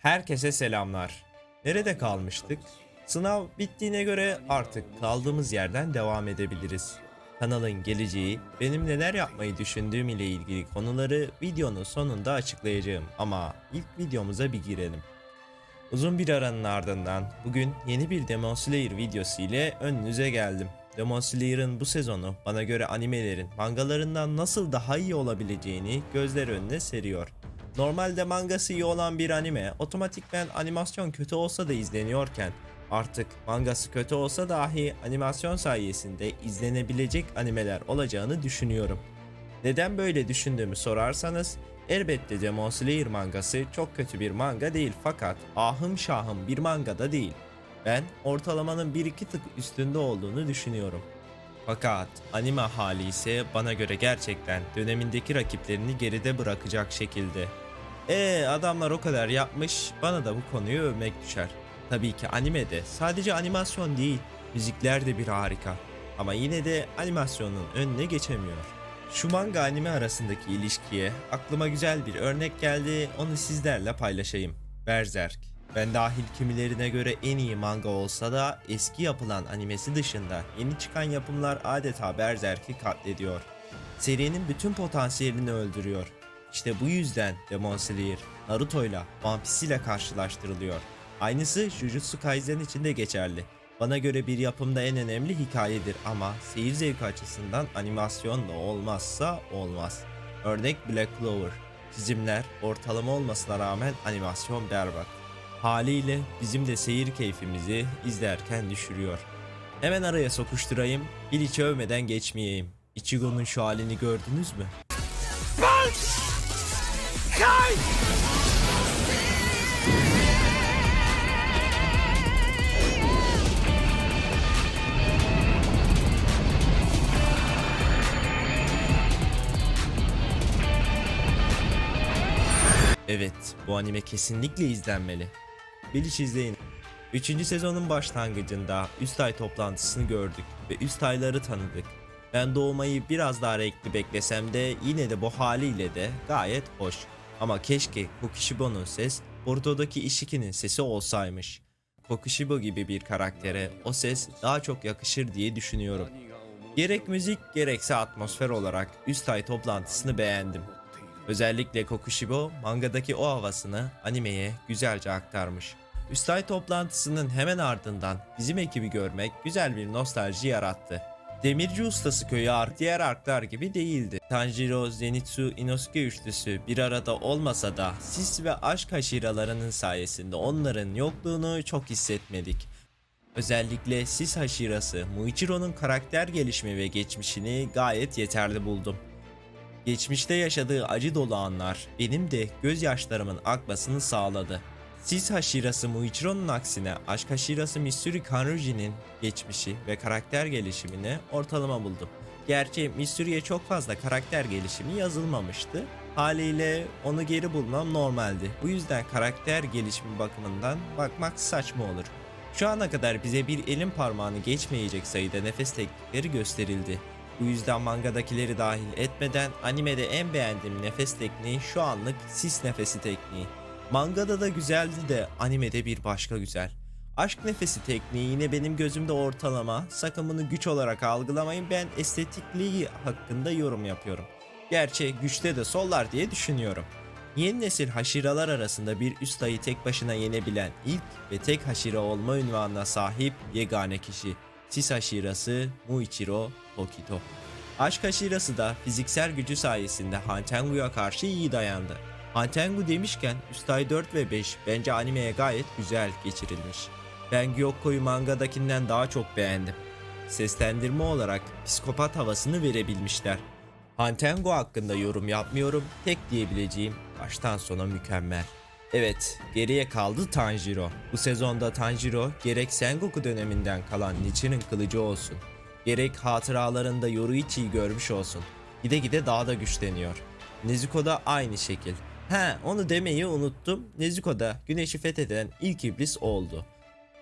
Herkese selamlar. Nerede kalmıştık? Sınav bittiğine göre artık kaldığımız yerden devam edebiliriz. Kanalın geleceği, benim neler yapmayı düşündüğüm ile ilgili konuları videonun sonunda açıklayacağım ama ilk videomuza bir girelim. Uzun bir aranın ardından bugün yeni bir Demon Slayer videosu ile önünüze geldim. Demon Slayer'ın bu sezonu bana göre animelerin mangalarından nasıl daha iyi olabileceğini gözler önüne seriyor. Normalde mangası iyi olan bir anime otomatikmen animasyon kötü olsa da izleniyorken artık mangası kötü olsa dahi animasyon sayesinde izlenebilecek animeler olacağını düşünüyorum. Neden böyle düşündüğümü sorarsanız elbette Demon Slayer mangası çok kötü bir manga değil fakat ahım şahım bir manga da değil. Ben ortalamanın 1-2 tık üstünde olduğunu düşünüyorum. Fakat anime hali ise bana göre gerçekten dönemindeki rakiplerini geride bırakacak şekilde. Eee adamlar o kadar yapmış bana da bu konuyu övmek düşer. Tabii ki animede sadece animasyon değil müzikler de bir harika. Ama yine de animasyonun önüne geçemiyor. Şu manga anime arasındaki ilişkiye aklıma güzel bir örnek geldi onu sizlerle paylaşayım. Berserk. Ben dahil kimilerine göre en iyi manga olsa da eski yapılan animesi dışında yeni çıkan yapımlar adeta Berserk'i katlediyor. Serinin bütün potansiyelini öldürüyor. İşte bu yüzden Demon Slayer, Naruto'yla One Piece ile karşılaştırılıyor. Aynısı Jujutsu Kaisen için de geçerli. Bana göre bir yapımda en önemli hikayedir ama seyir zevki açısından animasyon da olmazsa olmaz. Örnek Black Clover. Çizimler ortalama olmasına rağmen animasyon berbat. Haliyle bizim de seyir keyfimizi izlerken düşürüyor. Hemen araya sokuşturayım, bir içi övmeden geçmeyeyim. Ichigo'nun şu halini gördünüz mü? Evet, bu anime kesinlikle izlenmeli. Biliş izleyin. 3. sezonun başlangıcında üst ay toplantısını gördük ve üst ayları tanıdık. Ben doğmayı biraz daha renkli beklesem de yine de bu haliyle de gayet hoş. Ama keşke Kokishibo'nun ses Boruto'daki Ishiki'nin sesi olsaymış. Kokishibo gibi bir karaktere o ses daha çok yakışır diye düşünüyorum. Gerek müzik gerekse atmosfer olarak üst ay toplantısını beğendim. Özellikle Kokushibo mangadaki o havasını animeye güzelce aktarmış. Üstay toplantısının hemen ardından bizim ekibi görmek güzel bir nostalji yarattı. Demirci ustası köyü ark diğer arklar gibi değildi. Tanjiro, Zenitsu, Inosuke üçlüsü bir arada olmasa da sis ve aşk haşiralarının sayesinde onların yokluğunu çok hissetmedik. Özellikle sis haşirası Muichiro'nun karakter gelişimi ve geçmişini gayet yeterli buldum. Geçmişte yaşadığı acı dolu anlar benim de gözyaşlarımın akmasını sağladı. Sis Hashirası Muichiro'nun aksine Aşk Hashirası Mitsuri Kanruji'nin geçmişi ve karakter gelişimini ortalama buldum. Gerçi Mitsuri'ye çok fazla karakter gelişimi yazılmamıştı. Haliyle onu geri bulmam normaldi. Bu yüzden karakter gelişimi bakımından bakmak saçma olur. Şu ana kadar bize bir elin parmağını geçmeyecek sayıda nefes teknikleri gösterildi. Bu yüzden mangadakileri dahil etmeden animede en beğendiğim nefes tekniği şu anlık sis nefesi tekniği. Mangada da güzeldi de animede bir başka güzel. Aşk nefesi tekniği yine benim gözümde ortalama. Sakımını güç olarak algılamayın ben estetikliği hakkında yorum yapıyorum. Gerçi güçte de sollar diye düşünüyorum. Yeni nesil haşiralar arasında bir üst ayı tek başına yenebilen ilk ve tek haşira olma ünvanına sahip yegane kişi. Sis haşirası Muichiro Tokito. Aşk haşirası da fiziksel gücü sayesinde Hantengu'ya karşı iyi dayandı. Hantengu demişken Üstay 4 ve 5 bence animeye gayet güzel geçirilmiş. Ben Gyokko'yu mangadakinden daha çok beğendim. Seslendirme olarak psikopat havasını verebilmişler. Hantengo hakkında yorum yapmıyorum. Tek diyebileceğim baştan sona mükemmel. Evet, geriye kaldı Tanjiro. Bu sezonda Tanjiro gerek Sengoku döneminden kalan Nichiren kılıcı olsun, gerek hatıralarında Yoruichi'yi görmüş olsun. Gide gide daha da güçleniyor. Nezuko da aynı şekil. He, onu demeyi unuttum. Nezuko da güneşi fetheden ilk iblis oldu.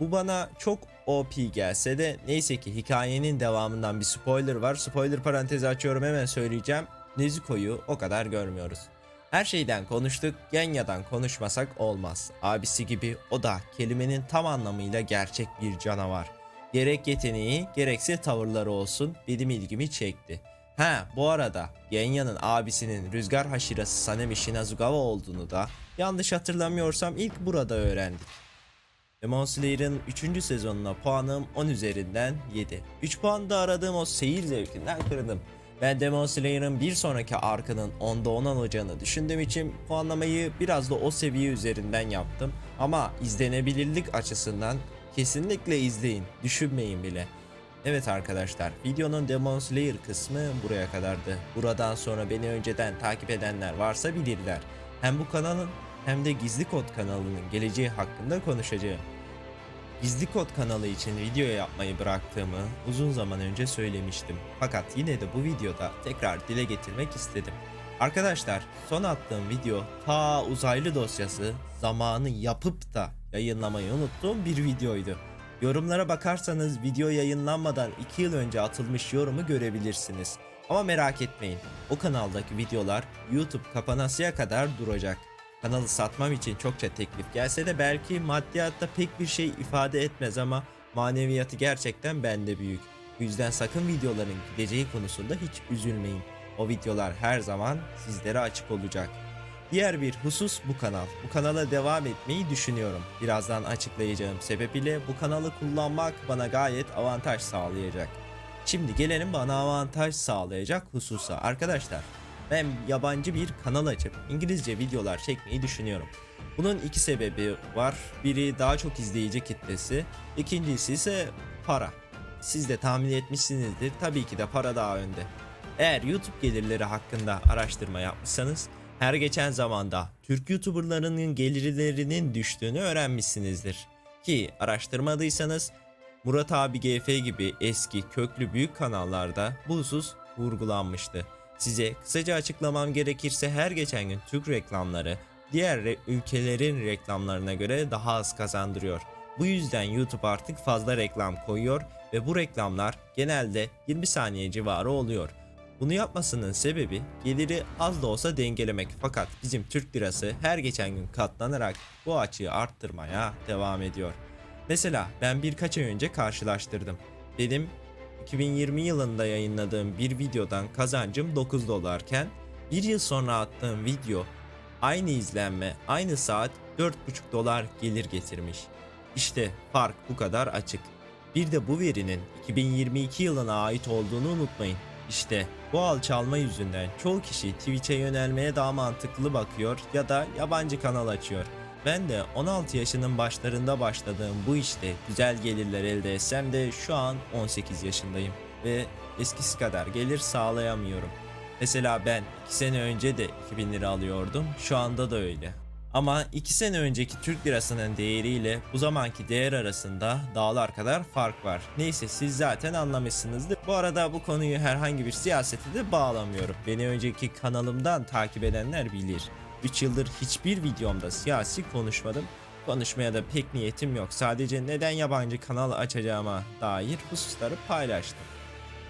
Bu bana çok OP gelse de neyse ki hikayenin devamından bir spoiler var. Spoiler parantezi açıyorum hemen söyleyeceğim. Nezuko'yu o kadar görmüyoruz. Her şeyden konuştuk, Genya'dan konuşmasak olmaz. Abisi gibi o da kelimenin tam anlamıyla gerçek bir canavar. Gerek yeteneği gerekse tavırları olsun benim ilgimi çekti. Ha bu arada Genya'nın abisinin rüzgar haşirası Sanemi Shinazugawa olduğunu da yanlış hatırlamıyorsam ilk burada öğrendik. Demon Slayer'ın 3. sezonuna puanım 10 üzerinden 7. 3 puan da aradığım o seyir zevkinden kırdım. Ben Demon Slayer'ın bir sonraki arkının 10'da 10 olacağını düşündüğüm için puanlamayı biraz da o seviye üzerinden yaptım. Ama izlenebilirlik açısından kesinlikle izleyin, düşünmeyin bile. Evet arkadaşlar, videonun Demon Slayer kısmı buraya kadardı. Buradan sonra beni önceden takip edenler varsa bilirler. Hem bu kanalın hem de Gizli Kod kanalının geleceği hakkında konuşacağım. Gizli Kod kanalı için video yapmayı bıraktığımı uzun zaman önce söylemiştim. Fakat yine de bu videoda tekrar dile getirmek istedim. Arkadaşlar son attığım video ta uzaylı dosyası zamanı yapıp da yayınlamayı unuttuğum bir videoydu. Yorumlara bakarsanız video yayınlanmadan 2 yıl önce atılmış yorumu görebilirsiniz. Ama merak etmeyin o kanaldaki videolar YouTube kapanasıya kadar duracak. Kanalı satmam için çokça teklif gelse de belki maddiyatta pek bir şey ifade etmez ama maneviyatı gerçekten bende büyük. Bu yüzden sakın videoların gideceği konusunda hiç üzülmeyin. O videolar her zaman sizlere açık olacak. Diğer bir husus bu kanal. Bu kanala devam etmeyi düşünüyorum. Birazdan açıklayacağım sebebiyle bu kanalı kullanmak bana gayet avantaj sağlayacak. Şimdi gelelim bana avantaj sağlayacak hususa. Arkadaşlar ben yabancı bir kanal açıp İngilizce videolar çekmeyi düşünüyorum. Bunun iki sebebi var. Biri daha çok izleyici kitlesi, ikincisi ise para. Siz de tahmin etmişsinizdir. Tabii ki de para daha önde. Eğer YouTube gelirleri hakkında araştırma yapmışsanız her geçen zamanda Türk YouTuberlarının gelirlerinin düştüğünü öğrenmişsinizdir. Ki araştırmadıysanız Murat abi GF gibi eski köklü büyük kanallarda bu husus vurgulanmıştı. Size kısaca açıklamam gerekirse her geçen gün Türk reklamları diğer re- ülkelerin reklamlarına göre daha az kazandırıyor. Bu yüzden YouTube artık fazla reklam koyuyor ve bu reklamlar genelde 20 saniye civarı oluyor. Bunu yapmasının sebebi geliri az da olsa dengelemek fakat bizim Türk lirası her geçen gün katlanarak bu açığı arttırmaya devam ediyor. Mesela ben birkaç ay önce karşılaştırdım. Benim 2020 yılında yayınladığım bir videodan kazancım 9 dolarken bir yıl sonra attığım video aynı izlenme, aynı saat 4,5 dolar gelir getirmiş. İşte fark bu kadar açık. Bir de bu verinin 2022 yılına ait olduğunu unutmayın. İşte bu alçalma yüzünden çoğu kişi Twitch'e yönelmeye daha mantıklı bakıyor ya da yabancı kanal açıyor. Ben de 16 yaşının başlarında başladığım bu işte güzel gelirler elde etsem de şu an 18 yaşındayım ve eskisi kadar gelir sağlayamıyorum. Mesela ben 2 sene önce de 2000 lira alıyordum şu anda da öyle. Ama 2 sene önceki Türk lirasının değeriyle bu zamanki değer arasında dağlar kadar fark var. Neyse siz zaten anlamışsınızdır. Bu arada bu konuyu herhangi bir siyasete de bağlamıyorum. Beni önceki kanalımdan takip edenler bilir. 3 yıldır hiçbir videomda siyasi konuşmadım. Konuşmaya da pek niyetim yok. Sadece neden yabancı kanal açacağıma dair hususları paylaştım.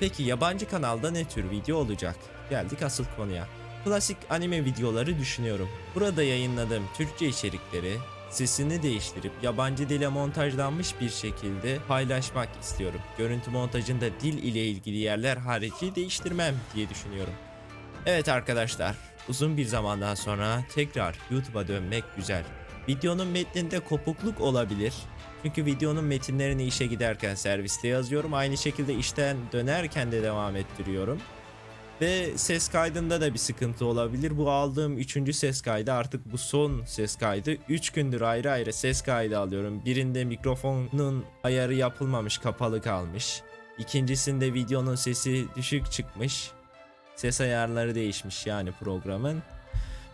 Peki yabancı kanalda ne tür video olacak? Geldik asıl konuya. Klasik anime videoları düşünüyorum. Burada yayınladığım Türkçe içerikleri sesini değiştirip yabancı dile montajlanmış bir şekilde paylaşmak istiyorum. Görüntü montajında dil ile ilgili yerler harici değiştirmem diye düşünüyorum. Evet arkadaşlar, uzun bir zamandan sonra tekrar YouTube'a dönmek güzel. Videonun metninde kopukluk olabilir. Çünkü videonun metinlerini işe giderken serviste yazıyorum. Aynı şekilde işten dönerken de devam ettiriyorum. Ve ses kaydında da bir sıkıntı olabilir. Bu aldığım üçüncü ses kaydı artık bu son ses kaydı. 3 gündür ayrı ayrı ses kaydı alıyorum. Birinde mikrofonun ayarı yapılmamış kapalı kalmış. İkincisinde videonun sesi düşük çıkmış. Ses ayarları değişmiş yani programın.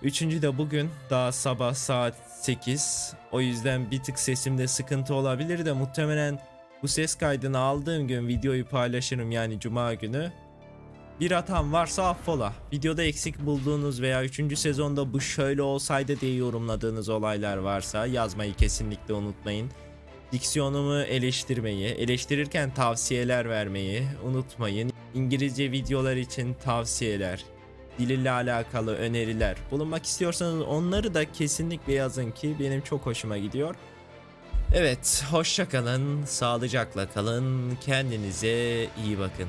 Üçüncü de bugün daha sabah saat 8. O yüzden bir tık sesimde sıkıntı olabilir de muhtemelen bu ses kaydını aldığım gün videoyu paylaşırım yani cuma günü. Bir hatam varsa affola. Videoda eksik bulduğunuz veya 3. sezonda bu şöyle olsaydı diye yorumladığınız olaylar varsa yazmayı kesinlikle unutmayın. Diksiyonumu eleştirmeyi, eleştirirken tavsiyeler vermeyi unutmayın. İngilizce videolar için tavsiyeler, dil ile alakalı öneriler bulunmak istiyorsanız onları da kesinlikle yazın ki benim çok hoşuma gidiyor. Evet, hoşça kalın, sağlıcakla kalın, kendinize iyi bakın.